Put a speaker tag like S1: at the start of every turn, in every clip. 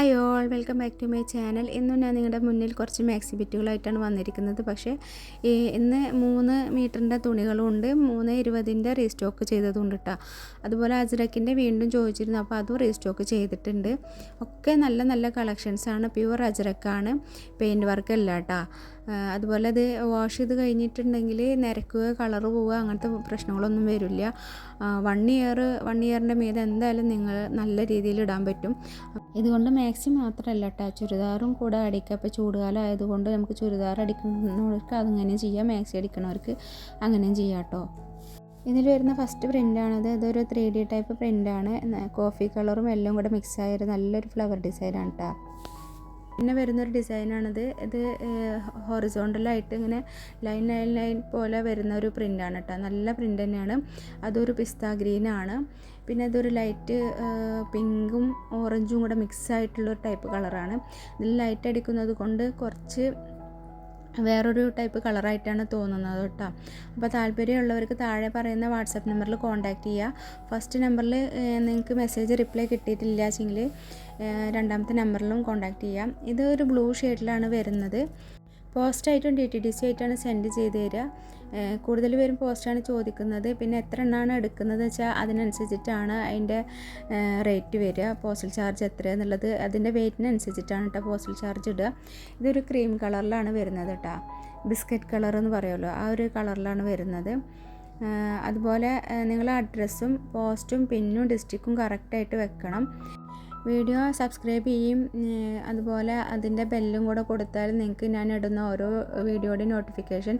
S1: Hi all welcome back to my channel ഇന്നും ഞാൻ നിങ്ങളുടെ മുന്നിൽ കുറച്ച് മാക്സി ബിറ്റുകളായിട്ടാണ് വന്നിരിക്കുന്നത്. പക്ഷേ ഇന്ന് മൂന്ന് മീറ്ററിന്റെ തുണികളും ഉണ്ട് മൂന്ന് ഇരുപതിന്റെ റീസ്റ്റോക്ക് ചെയ്തതുണ്ട് കേട്ടോ അതുപോലെ അജ്രക്കിന്റെ വീണ്ടും ചോദിച്ചിരുന്നു. അപ്പോൾ അതും റീസ്റ്റോക്ക് ചെയ്തിട്ടുണ്ട്. ഒക്കെ നല്ല നല്ല കളക്ഷൻസാണ് പ്യുവർ അജ്രക്കാണ് പെയിന്റ് വർക്ക് അല്ല കേട്ടോ അതുപോലെ അത് വാഷ് ചെയ്ത് കഴിഞ്ഞിട്ടുണ്ടെങ്കിൽ നിരക്കുക കളർ പോവുക അങ്ങനത്തെ പ്രശ്നങ്ങളൊന്നും വരില്ല. വൺ ഇയർ വൺ ഇയറിന്റെ മീതെ എന്തായാലും നിങ്ങൾ നല്ല രീതിയിൽ ഇടാൻ പറ്റും. ഇതുകൊണ്ട് മാക്സി മാത്രമല്ല കേട്ടോ ചുരിദാറും കൂടെ അടിക്കുക. ഇപ്പോൾ ചൂടുകാലം ആയതുകൊണ്ട് നമുക്ക് ചുരിദാർ അടിക്കുന്നവർക്ക് അതങ്ങനെ ചെയ്യാം. മാക്സി അടിക്കുന്നവർക്ക് അങ്ങനെയും ചെയ്യാം കേട്ടോ ഇതിൽ വരുന്ന ഫസ്റ്റ് പ്രിന്റാണത് ഇതൊരു ത്രീ ഡി ടൈപ്പ് പ്രിന്റാണ് കോഫി കളറും എല്ലാം കൂടെ മിക്സ് ആയൊരു നല്ലൊരു ഫ്ലവർ ഡിസൈനാണ് കേട്ടോ പിന്നെ വരുന്നൊരു ഡിസൈനാണിത്. ഇത് ഹൊറിസോണ്ടലായിട്ട് ഇങ്ങനെ ലൈൻ ലൈൻ ലൈൻ പോലെ വരുന്ന ഒരു പ്രിന്റാണ് കേട്ടോ നല്ല പ്രിന്റ് തന്നെയാണ്. അതൊരു പിസ്ത ഗ്രീനാണ്. പിന്നെ അതൊരു ലൈറ്റ് പിങ്കും ഓറഞ്ചും കൂടെ മിക്സ് ആയിട്ടുള്ള ടൈപ്പ് കളറാണ്. ഇതിൽ ലൈറ്റ് അടിക്കുന്നത് കൊണ്ട് കുറച്ച് വേറൊരു ടൈപ്പ് കളറായിട്ടാണ് തോന്നുന്നത് കേട്ടോ. അപ്പോൾ താല്പര്യമുള്ളവർക്ക് താഴെ പറയുന്ന വാട്സപ്പ് നമ്പറിൽ കോൺടാക്റ്റ് ചെയ്യുക ഫസ്റ്റ് നമ്പറിൽ നിങ്ങൾക്ക് മെസ്സേജ് റിപ്ലൈ കിട്ടിയിട്ടില്ല വെച്ചെങ്കിൽ രണ്ടാമത്തെ നമ്പറിലും കോൺടാക്റ്റ് ചെയ്യാം. ഇത് ഒരു ബ്ലൂ ഷെയ്ഡിലാണ് വരുന്നത്. പോസ്റ്റായിട്ടും ഡി ടി ഡി സി ആയിട്ടാണ് സെൻഡ് ചെയ്ത് തരിക കൂടുതൽ പേരും പോസ്റ്റാണ് ചോദിക്കുന്നത്. പിന്നെ എത്ര എണ്ണമാണ് എടുക്കുന്നത് വെച്ചാൽ അതിനനുസരിച്ചിട്ടാണ് അതിന്റെ റേറ്റ് വരിക പോസ്റ്റൽ ചാർജ് എത്ര എന്നുള്ളത് അതിന്റെ വെയിറ്റിനനുസരിച്ചിട്ടാണ് കേട്ടോ പോസ്റ്റൽ ചാർജ് ഇടുക. ഇതൊരു ക്രീം കളറിലാണ് വരുന്നത് കേട്ടോ ബിസ്ക്കറ്റ് കളർ എന്ന് പറയുമല്ലോ ആ ഒരു കളറിലാണ് വരുന്നത്. അതുപോലെ നിങ്ങൾ അഡ്രസ്സും പോസ്റ്റും പിന്നും ഡിസ്ട്രിക്റ്റും കറക്റ്റായിട്ട് വെക്കണം. വീഡിയോ സബ്സ്ക്രൈബ് ചെയ്യും. അതുപോലെ അതിന്റെ ബെല്ലും കൂടെ കൊടുത്താൽ നിങ്ങൾക്ക് ഞാൻ ഇടുന്ന ഓരോ വീഡിയോയുടെ നോട്ടിഫിക്കേഷൻ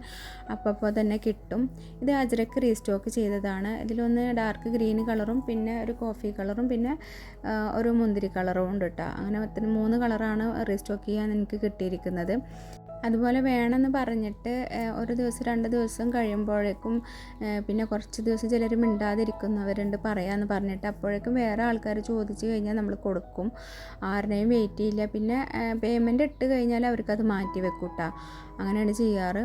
S1: അപ്പോൾ തന്നെ കിട്ടും. ഇത് അജ്രക്ക് റീസ്റ്റോക്ക് ചെയ്തതാണ്. ഇതിലൊന്ന് ഡാർക്ക് ഗ്രീൻ കളറും പിന്നെ ഒരു കോഫി കളറും പിന്നെ ഒരു മുന്തിരി കളറും ഉണ്ട് കേട്ടോ അങ്ങനെ മൂന്ന് കളറാണ് റീസ്റ്റോക്ക് ചെയ്യാൻ എനിക്ക് കിട്ടിയിരിക്കുന്നത്. അതുപോലെ വേണമെന്ന് പറഞ്ഞിട്ട് ഒരു ദിവസം രണ്ട് ദിവസം കഴിയുമ്പോഴേക്കും പിന്നെ കുറച്ച് ദിവസം ചിലർ മിണ്ടാതിരിക്കുന്നവരുണ്ട് പറയാമെന്ന് പറഞ്ഞിട്ട് അപ്പോഴേക്കും വേറെ ആൾക്കാർ ചോദിച്ചു കഴിഞ്ഞാൽ നമ്മൾ കൊടുക്കും. ആരുടെയും വെയിറ്റ് ചെയ്യില്ല പിന്നെ പേയ്മെന്റ് ഇട്ട് കഴിഞ്ഞാൽ അവർക്കത് മാറ്റി വെക്കൂട്ടാ. അങ്ങനെയാണ് ചെയ്യാറ്.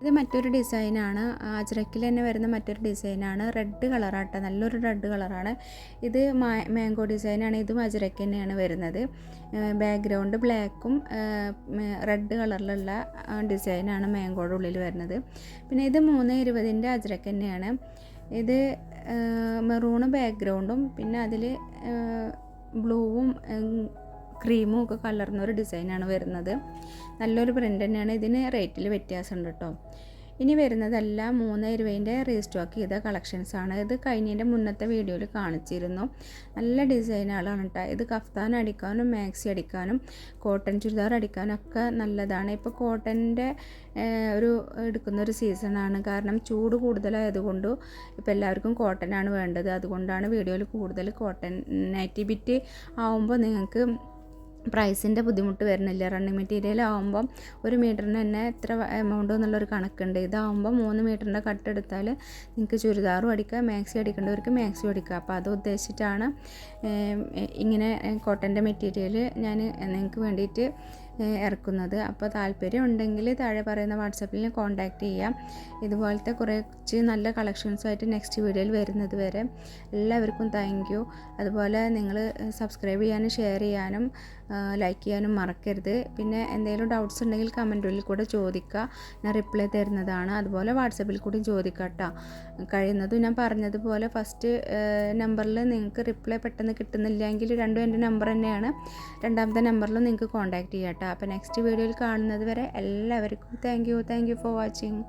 S1: ഇത് മറ്റൊരു ഡിസൈനാണ്. അജ്രക്കിൽ തന്നെ വരുന്ന മറ്റൊരു ഡിസൈനാണ്. റെഡ് കളറാട്ടോ നല്ലൊരു റെഡ് കളറാണ് ഇത് മാംഗോ ഡിസൈനാണ് ഇതും അജ്രക്ക് തന്നെയാണ് വരുന്നത്. ബാക്ക്ഗ്രൗണ്ട് ബ്ലാക്കും റെഡ് കളറിലുള്ള ഡിസൈനാണ് മാംഗോയുടെ ഉള്ളിൽ വരുന്നത്. പിന്നെ ഇത് മൂന്ന് ഇരുപതിന്റെ അജ്രക്ക് തന്നെയാണ്. ഇത് മെറൂണ് ബാക്ക്ഗ്രൗണ്ടും പിന്നെ അതിൽ ബ്ലൂവും ക്രീമും ഒക്കെ കലർന്ന ഒരു ഡിസൈനാണ് വരുന്നത്. നല്ലൊരു പ്രിന്റ് തന്നെയാണ്. ഇതിന് റേറ്റിൽ വ്യത്യാസമുണ്ട് കേട്ടോ ഇനി വരുന്നതെല്ലാം മൂന്ന് ഇരുപതിന്റെ റീസ്റ്റോക്ക് ചെയ്ത കളക്ഷൻസാണ് ഇത് കഴിഞ്ഞതിന്റെ മുന്നത്തെ വീഡിയോയിൽ കാണിച്ചിരുന്നു. നല്ല ഡിസൈനുകളാണ് കേട്ടോ ഇത് കഫ്താൻ അടിക്കാനും മാക്സി അടിക്കാനും കോട്ടൺ ചുരിദാർ അടിക്കാനും ഒക്കെ നല്ലതാണ്. ഇപ്പോൾ കോട്ടന്റെ ഒരു എടുക്കുന്ന ഒരു സീസണാണ് കാരണം ചൂട് കൂടുതലായതുകൊണ്ട് ഇപ്പോൾ എല്ലാവർക്കും കോട്ടനാണ് വേണ്ടത്. അതുകൊണ്ടാണ് വീഡിയോയിൽ കൂടുതൽ കോട്ടൺ നൈറ്റി ബിറ്റ് ആവുമ്പോൾ നിങ്ങൾക്ക് പ്രൈസിന്റെ ബുദ്ധിമുട്ട് വരുന്നില്ല. റണ്ണിങ് മെറ്റീരിയൽ ആകുമ്പം ഒരു മീറ്ററിന് തന്നെ എത്ര എമൗണ്ട് എന്നുള്ളൊരു കണക്കുണ്ട്. ഇതാകുമ്പോൾ മൂന്ന് മീറ്ററിന്റെ കട്ട് എടുത്താൽ നിങ്ങൾക്ക് ചുരിദാറും അടിക്കുക മാക്സി അടിക്കേണ്ടവർക്ക് മാക്സി അടിക്കുക. അപ്പോൾ അത് ഉദ്ദേശിച്ചിട്ടാണ് ഇങ്ങനെ കോട്ടന്റെ മെറ്റീരിയൽ ഞാൻ നിങ്ങൾക്ക് വേണ്ടിയിട്ട് ഇറക്കുന്നത്. അപ്പോൾ താല്പര്യം ഉണ്ടെങ്കിൽ താഴെ പറയുന്ന വാട്സപ്പിൽ കോൺടാക്റ്റ് ചെയ്യാം. ഇതുപോലത്തെ കുറച്ച് നല്ല കളക്ഷൻസുമായിട്ട് നെക്സ്റ്റ് വീഡിയോയിൽ വരുന്നത് വരെ എല്ലാവർക്കും താങ്ക് യു. അതുപോലെ നിങ്ങൾ സബ്സ്ക്രൈബ് ചെയ്യാനും ഷെയർ ചെയ്യാനും ലൈക്ക് ചെയ്യാനും മറക്കരുത്. പിന്നെ എന്തെങ്കിലും ഡൗട്ട്സ് ഉണ്ടെങ്കിൽ കമന്റുകളിൽ കൂടെ ചോദിക്കുക. ഞാൻ റിപ്ലൈ തരുന്നതാണ്. അതുപോലെ വാട്സപ്പിൽ കൂടി ചോദിക്കുക കേട്ടോ. കഴിയുന്നതും ഞാൻ പറഞ്ഞതുപോലെ ഫസ്റ്റ് നമ്പറിൽ നിങ്ങൾക്ക് റിപ്ലൈ പെട്ടെന്ന് കിട്ടുന്നില്ലെങ്കിൽ രണ്ടും എന്റെ നമ്പർ തന്നെയാണ്. രണ്ടാമത്തെ നമ്പറിൽ നിങ്ങൾക്ക് കോൺടാക്റ്റ് ചെയ്യാം അപ്പോൾ നെക്സ്റ്റ് വീഡിയോയിൽ കാണുന്നത് വരെ എല്ലാവർക്കും thank you thank you for watching